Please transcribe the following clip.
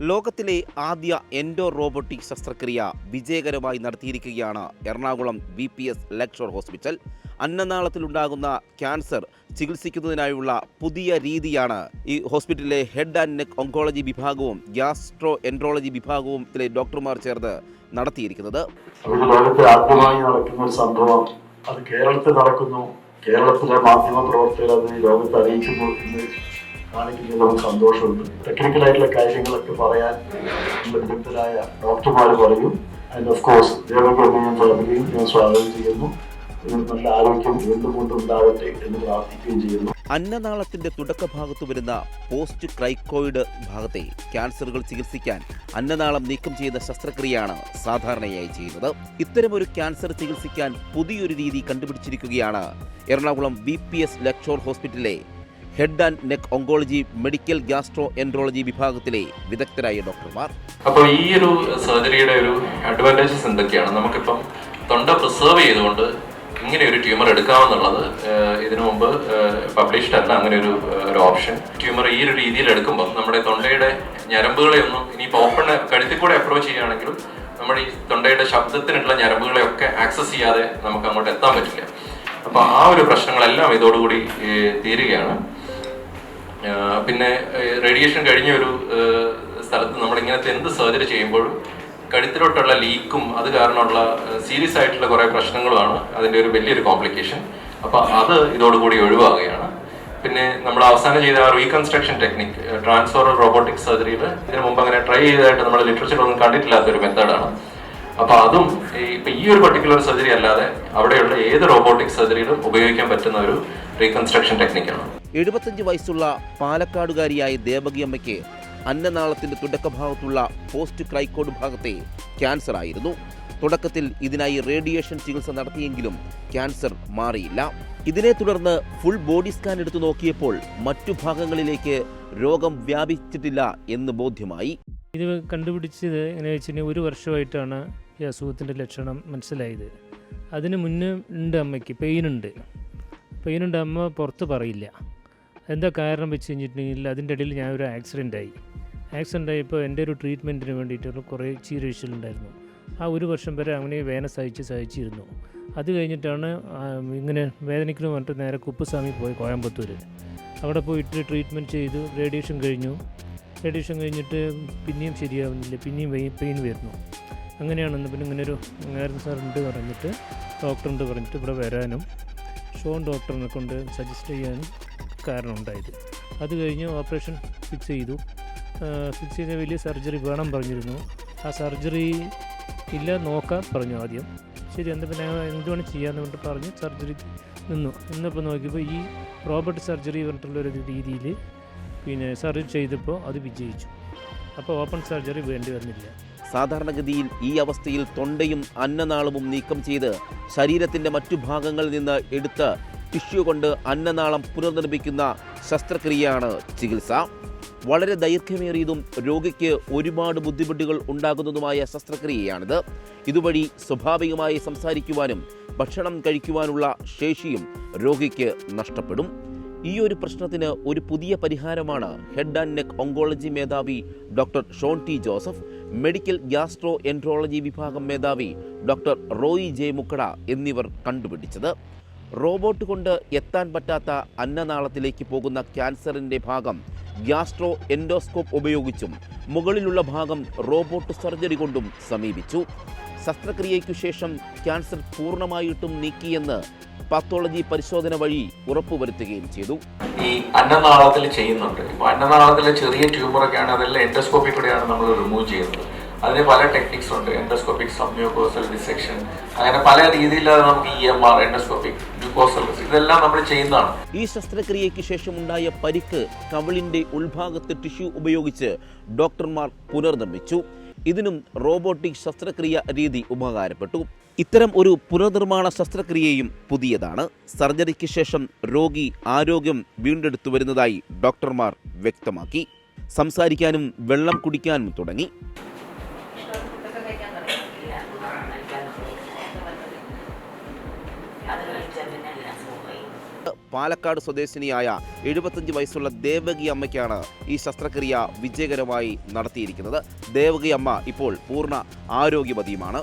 ലോകത്തിലെ ആദ്യ endo robotic ശസ്ത്രക്രിയ വിജയകരമായി നടത്തിയിരിക്കുകയാണ് Ernakulam B P S Lakeshore hospital. അന്നനാളത്തിലുണ്ടാകുന്ന cancer ചികിത്സിക്കുന്നതിനായുള്ള പുതിയ രീതിയാണ് ഈ ഹോസ്പിറ്റലിലെ ഹെഡ് ആൻഡ് നെക്ക് ഒങ്കോളജി വിഭാഗവും ഗ്യാസ്ട്രോ എൻട്രോളജി വിഭാഗവും ഇതിലെ ഡോക്ടർമാർ ചേർന്ന് നടത്തിയിരിക്കുന്നത്. ഒരു സംഭവം. അത് കേരളത്തിൽ നടക്കുന്നു. കേരളത്തിലെ മാധ്യമ പ്രവർത്തകർ അത് ലോകത്തെ അറിയിക്കുന്നു നമുക്ക് സന്തോഷമുണ്ട്. ടെക്നിക്കലായിട്ടുള്ള കാര്യങ്ങളൊക്കെ പറയാൻ നമ്മുടെ വിദഗ്ധരായ ഡോക്ടർമാർ പറയും. ആൻഡ് ഓഫ് കോഴ്സ് ദേവകർമ്മയും ഫാമിലിയും ഞാൻ സ്വാഗതം ചെയ്യുന്നു. അന്നനാളത്തിന്റെ ആരോഗ്യം വീണ്ടും ചെയ്യുന്നു. അന്നനാളത്തിന്റെ വരുന്ന പോസ്റ്റ് ക്രൈക്കോയിഡ് ഭാഗത്തെ ക്യാൻസറുകൾ ചികിത്സിക്കാൻ അന്നനാളം നീക്കം ചെയ്യുന്ന ശസ്ത്രക്രിയയാണ് സാധാരണയായി ചെയ്യുന്നത്. ഇത്തരമൊരു ക്യാൻസർ ചികിത്സിക്കാൻ പുതിയൊരു രീതി കണ്ടുപിടിച്ചിരിക്കുകയാണ് Ernakulam B P S Lakeshore ഹോസ്പിറ്റലിലെ head and neck oncology medical gastroenterology വിഭാഗത്തിലെ വിദഗ്ധരായ ഡോക്ടർമാർ. അപ്പോൾ ഈ ഒരു സർജറിയുടെ ഒരു അഡ്വാന്റേജസ് എന്തൊക്കെയാണ്? നമുക്കിപ്പം തൊണ്ട പ്രിസർവ് ചെയ്തുകൊണ്ട് ഇങ്ങനെ ഒരു ട്യൂമർ എടുക്കാമെന്നുള്ളത് ഇതിനു മുമ്പ് പബ്ലിഷ്ഡ് അല്ല അങ്ങനെ ഒരു ഒരു ഓപ്ഷൻ ട്യൂമർ ഈ ഒരു രീതിയിൽ എടുക്കുമ്പോൾ നമ്മുടെ തൊണ്ടയുടെ ഞരമ്പുകളെ ഒന്നും ഇനിയിപ്പോൾ ഓപ്പൺ കഴുത്തിൽ കൂടെ അപ്രോച്ച് ചെയ്യുകയാണെങ്കിലും നമ്മുടെ ഈ തൊണ്ടയുടെ ശബ്ദത്തിനുള്ള ഞരമ്പുകളെ ഒക്കെ ആക്സസ് ചെയ്യാതെ നമുക്ക് അങ്ങോട്ട് എത്താൻ പറ്റില്ല. അപ്പോൾ ആ ഒരു പ്രശ്നങ്ങളെല്ലാം ഇതോടുകൂടി തീരുകയാണ്. പിന്നെ റേഡിയേഷൻ കഴിഞ്ഞ ഒരു സ്ഥലത്ത് നമ്മൾ ഇങ്ങനത്തെ എന്ത് സർജറി ചെയ്യുമ്പോഴും കഴുത്തിലോട്ടുള്ള ലീക്കും അത് കാരണമുള്ള സീരിയസ് ആയിട്ടുള്ള കുറേ പ്രശ്നങ്ങളുമാണ്. അതിന്റെ ഒരു വലിയൊരു കോംപ്ലിക്കേഷൻ അപ്പോൾ അത് ഇതോടുകൂടി ഒഴിവാകുകയാണ്. പിന്നെ നമ്മൾ അവസാനം ചെയ്ത ആ റീകൺസ്ട്രക്ഷൻ ടെക്നിക് ട്രാൻസ്ഫോർ റോബോട്ടിക് സർജറിയിൽ ഇതിനു മുമ്പ് അങ്ങനെ ട്രൈ ചെയ്തതായിട്ട് നമ്മൾ ലിറ്ററേച്ചറിലൊന്നും കണ്ടിട്ടില്ലാത്ത ഒരു മെത്തേഡാണ് അപ്പോൾ അതും ഇപ്പം ഈ ഒരു പർട്ടിക്കുലർ സർജറി അല്ലാതെ അവിടെയുള്ള ഏത് റോബോട്ടിക് സർജറിയിലും ഉപയോഗിക്കാൻ പറ്റുന്ന ഒരു റീകൺസ്ട്രക്ഷൻ ടെക്നിക്കാണ് എഴുപത്തഞ്ച് വയസ്സുള്ള പാലക്കാടുകാരിയായ ദേവകിയമ്മയ്ക്ക് അന്നനാളത്തിന്റെ തുടക്കഭാഗത്തുള്ള പോസ്റ്റ് ക്രൈക്കോഡ് ഭാഗത്തെ ക്യാൻസർ ആയിരുന്നു തുടക്കത്തിൽ ഇതിനായി റേഡിയേഷൻ ചികിത്സ നടത്തിയെങ്കിലും ക്യാൻസർ മാറിയില്ല. ഇതിനെ തുടർന്ന് ഫുൾ ബോഡി സ്കാൻ എടുത്തു നോക്കിയപ്പോൾ മറ്റു ഭാഗങ്ങളിലേക്ക് രോഗം വ്യാപിച്ചിട്ടില്ല എന്ന് ബോധ്യമായി. ഇത് കണ്ടുപിടിച്ചത് എങ്ങനെ വെച്ചിട്ടുണ്ടെങ്കിൽ ഒരു വർഷമായിട്ടാണ് ഈ അസുഖത്തിന്റെ ലക്ഷണം മനസ്സിലായത്. അതിന് മുന്നേ ഉണ്ട് അമ്മയ്ക്ക് പെയിനുണ്ട് പെയിനുണ്ട് അമ്മ പുറത്ത് പറയില്ല. എന്താ കാരണം വെച്ച് കഴിഞ്ഞിട്ടുണ്ടെങ്കിൽ അതിന്റെ ഇടയിൽ ഞാൻ ഒരു ആക്സിഡന്റ് ആയി. ആക്സിഡന്റ് ആയപ്പോൾ എന്റെ ഒരു ട്രീറ്റ്മെന്റിന് വേണ്ടിയിട്ടുള്ള കുറേ ചീരഴിച്ചിലുണ്ടായിരുന്നു ആ ഒരു വർഷം വരെ അങ്ങനെ വേദന സഹിച്ച് സഹിച്ചിരുന്നു. അത് കഴിഞ്ഞിട്ടാണ് ഇങ്ങനെ വേദനയ്ക്ക് പറഞ്ഞിട്ട് നേരെ കുപ്പുസ്വാമി പോയി കോയമ്പത്തൂർ അവിടെ പോയിട്ട് ട്രീറ്റ്മെന്റ് ചെയ്തു റേഡിയേഷൻ കഴിഞ്ഞു. റേഡിയേഷൻ കഴിഞ്ഞിട്ട് പിന്നെയും ശരിയാവുന്നില്ല പിന്നെയും പെയിൻ വരുന്നു. അങ്ങനെയാണെന്ന് പിന്നെ ഇങ്ങനെ ഒരു നേരം സാറുണ്ട് പറഞ്ഞിട്ട് ഡോക്ടറുണ്ട് പറഞ്ഞിട്ട് ഇവിടെ വരാനും ഷോൺ ഡോക്ടറിനെ കൊണ്ട് സജസ്റ്റ് ചെയ്യാനും കാരണമുണ്ടായത് അത് കഴിഞ്ഞ് ഓപ്പറേഷൻ ഫിക്സ് ചെയ്തു. ഫിക്സ് ചെയ്ത വലിയ സർജറി വേണം പറഞ്ഞിരുന്നു. ആ സർജറി ഇല്ല നോക്കാൻ പറഞ്ഞു ആദ്യം. ശരി എന്താ പിന്നെ എന്തുവേണം ചെയ്യാമെന്ന് പറഞ്ഞിട്ട് പറഞ്ഞ് സർജറി നിന്നു. നിന്നപ്പോൾ നോക്കിയപ്പോൾ ഈ റോബോട്ട് സർജറി പറഞ്ഞിട്ടുള്ളൊരു രീതിയിൽ പിന്നെ സർജറി ചെയ്തപ്പോൾ അത് വിജയിച്ചു. അപ്പോൾ ഓപ്പൺ സർജറി വേണ്ടി വന്നില്ല. സാധാരണഗതിയിൽ ഈ അവസ്ഥയിൽ തൊണ്ടയും അന്നനാളവും നീക്കം ചെയ്ത് ശരീരത്തിന്റെ മറ്റു ഭാഗങ്ങളിൽ നിന്ന് എടുത്ത് ടിഷ്യൂ കൊണ്ട് അന്നനാളം പുനർനിർമ്മിക്കുന്ന ശസ്ത്രക്രിയയാണ് ചികിത്സ. വളരെ ദൈർഘ്യമേറിയതും രോഗിക്ക് ഒരുപാട് ബുദ്ധിമുട്ടുകൾ ഉണ്ടാകുന്നതുമായ ശസ്ത്രക്രിയയാണിത്. ഇതുവഴി സ്വാഭാവികമായി സംസാരിക്കുവാനും ഭക്ഷണം കഴിക്കുവാനുള്ള ശേഷിയും രോഗിക്ക് നഷ്ടപ്പെടും. ഈ ഒരു പ്രശ്നത്തിന് ഒരു പുതിയ പരിഹാരമാണ് ഹെഡ് ആൻഡ് നെക്ക് ഓങ്കോളജി മേധാവി doctor Shone T Joseph medical gastroenterology വിഭാഗം മേധാവി ഡോക്ടർ റോയി ജെ മുക്കട എന്നിവർ കണ്ടുപിടിച്ചത്. റോബോട്ട് കൊണ്ട് എത്താൻ പറ്റാത്ത അന്നനാളത്തിലേക്ക് പോകുന്ന ക്യാൻസറിന്റെ ഭാഗം ഗ്യാസ്ട്രോ എൻഡോസ്കോപ്പ് ഉപയോഗിച്ചും മുകളിലുള്ള ഭാഗം റോബോട്ട് സർജറി കൊണ്ടും സമീപിച്ചു. ശസ്ത്രക്രിയയ്ക്കു ശേഷം ക്യാൻസർ പൂർണമായിട്ടും നീക്കിയെന്ന് പാത്തോളജി പരിശോധന വഴി ഉറപ്പുവരുത്തുകയും ചെയ്തു. ഈ അന്നനാളത്തിൽ ചെയ്യുന്നുണ്ട്. ഇപ്പോൾ അന്നനാളത്തിലെ ചെറിയ ട്യൂമറൊക്കെയാണ് അതെല്ലാം എൻഡോസ്കോപ്പി കൂടെയാണ് നമ്മൾ റിമൂവ് ചെയ്യുന്നത്. അതിന് പല ടെക്നിക്സ് ഉണ്ട്. എൻഡോസ്കോപ്പിക് സബ്മ്യൂക്കോസൽ ഡിസെക്ഷൻ അങ്ങനെ പല രീതിയിലാണ് നമുക്ക് ഇ എം ആർ എൻഡോസ്കോപ്പിക് ഇതെല്ലാം നമ്മൾ ചെയ്യുന്നതാണ്. ഈ ശസ്ത്രക്രിയയ്ക്ക് ശേഷമുണ്ടായ പരിക്ക് കവിളിന്റെ ഉൾഭാഗത്തെ ടിഷ്യൂ ഉപയോഗിച്ച് ഡോക്ടർമാർ പുനർനിർമ്മിച്ചു. ഇതിനും റോബോട്ടിക് ശസ്ത്രക്രിയ രീതി ഉപകാരപ്പെട്ടു. ഇത്തരം ഒരു പുനർനിർമ്മാണ ശസ്ത്രക്രിയയും പുതിയതാണ്. സർജറിക്ക് ശേഷം രോഗി ആരോഗ്യം വീണ്ടെടുത്തു വരുന്നതായി ഡോക്ടർമാർ വ്യക്തമാക്കി. സംസാരിക്കാനും വെള്ളം കുടിക്കാനും തുടങ്ങി. പാലക്കാട് സ്വദേശിനിയായ എഴുപത്തഞ്ച് വയസ്സുള്ള ദേവകി അമ്മയ്ക്കാണ് ഈ ശസ്ത്രക്രിയ വിജയകരമായി നടത്തിയിരിക്കുന്നത്. ദേവകി അമ്മ ഇപ്പോൾ പൂർണ ആരോഗ്യവതിയുമാണ്.